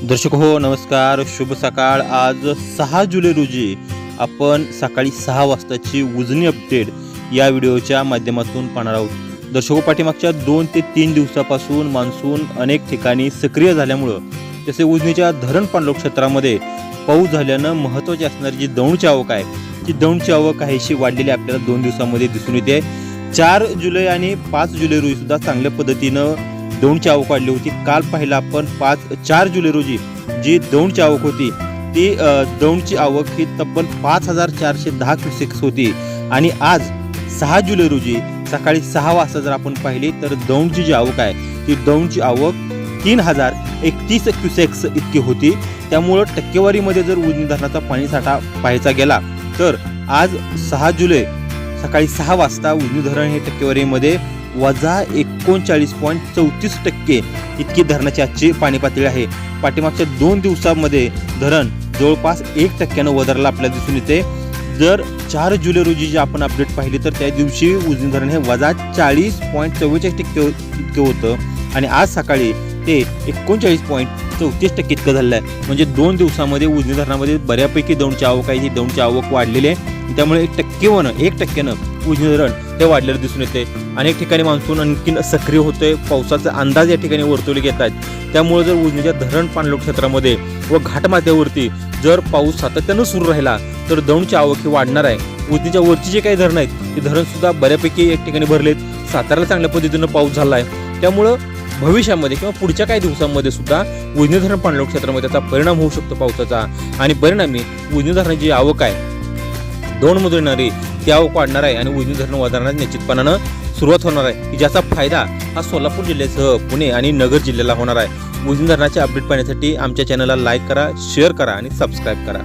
दर्शक हो नमस्कार. शुभ सकाळ. आज सहा जुलै रोजी आपण सकाळी सहा वाजताची उजनी अपडेट या व्हिडिओच्या माध्यमातून पाहणार आहोत. दर्शको हो, पाठीमागच्या दोन ते तीन दिवसापासून मान्सून अनेक ठिकाणी सक्रिय झाल्यामुळं तसे उजनीच्या धरण पाणलोट क्षेत्रामध्ये पाऊस झाल्यानं महत्त्वाची असणारी जी दौंडची आवक आहे ती दौंडची आवक काहीशी वाढलेली आपल्याला दोन दिवसामध्ये दिसून येते. चार जुलै आणि पाच जुलै रोजी सुद्धा चांगल्या पद्धतीनं दौंडची आवक वाढली होती. काल पाहिलं आपण पाच चार जुलै रोजी जी दौंडची आवक होती ती दौंडची आवक ही तब्बल पाच हजार चारशे दहा क्युसेक्स होती. आणि आज सहा जुलै रोजी सकाळी सहा वाजता जर आपण पाहिली तर दौंडची जी आवक आहे ती दौंडची आवक तीन हजार एकतीस क्युसेक्स इतकी होती. त्यामुळं टक्केवारीमध्ये जर उजनी धरणाचा पाणीसाठा पाहायचा गेला तर आज सहा जुलै सकाळी सहा वाजता उजनी धरण हे टक्केवारीमध्ये वजा एकोणचाळीस पॉईंट चौतीस टक्के इतकी धरणाची आजची पाणी पातळी आहे. पाठीमागच्या दोन दिवसामध्ये धरण जवळपास एक टक्क्यानं वधारला आपल्याला दिसून येते. जर चार जुलै रोजी जी आपण अपडेट पाहिली तर त्या दिवशी उजनी धरण हे वजा चाळीस पॉईंट चव्वेचाळीस टक्के इतकं होतं. आणि आज सकाळी ते एकोणचाळीस पॉईंट चौतीस टक्के इतकं झालेलं आहे म्हणजे दोन दिवसामध्ये उजनी धरणामध्ये बऱ्यापैकी दौंडची आवक आहे. ही दौंडची आवक वाढलेली आहे. त्यामुळे एक टक्केवानं एक टक्क्यानं उजनी धरण हे वाढलेलं दिसून येते. अनेक ठिकाणी मान्सून आणखीन सक्रिय होतोय. पावसाचा अंदाज या ठिकाणी वर्तवले घेत आहेत. त्यामुळे जर उजनीच्या धरण पाणलोट क्षेत्रामध्ये व घाटमाथ्यावरती जर पाऊस सातत्यानं सुरू राहिला तर दौंडची आवक ही वाढणार आहे. उजनीच्या वरची जे काही धरणं आहेत ते धरण सुद्धा बऱ्यापैकी एक ठिकाणी भरलेत. साताऱ्याला चांगल्या पद्धतीनं पाऊस झाला आहे त्यामुळं भविष्यामध्ये किंवा पुढच्या काही दिवसांमध्ये सुद्धा उजनी धरण पाणलोट क्षेत्रामध्ये त्याचा परिणाम होऊ शकतो पावसाचा. आणि परिणामी उजनी धरणाची आवक आहे. दोन मधून येणारी ती वाढणार आहे आणि उजनी धरण वाढणार निश्चितपणानं सुरुवात होणार आहे. ज्याचा फायदा हा सोलापूर जिल्ह्यासह पुणे आणि नगर जिल्ह्याला होणार आहे. उजनी धरणाचे अपडेट पाहण्यासाठी आमच्या चॅनलला लाईक करा शेअर करा आणि सबस्क्राईब करा.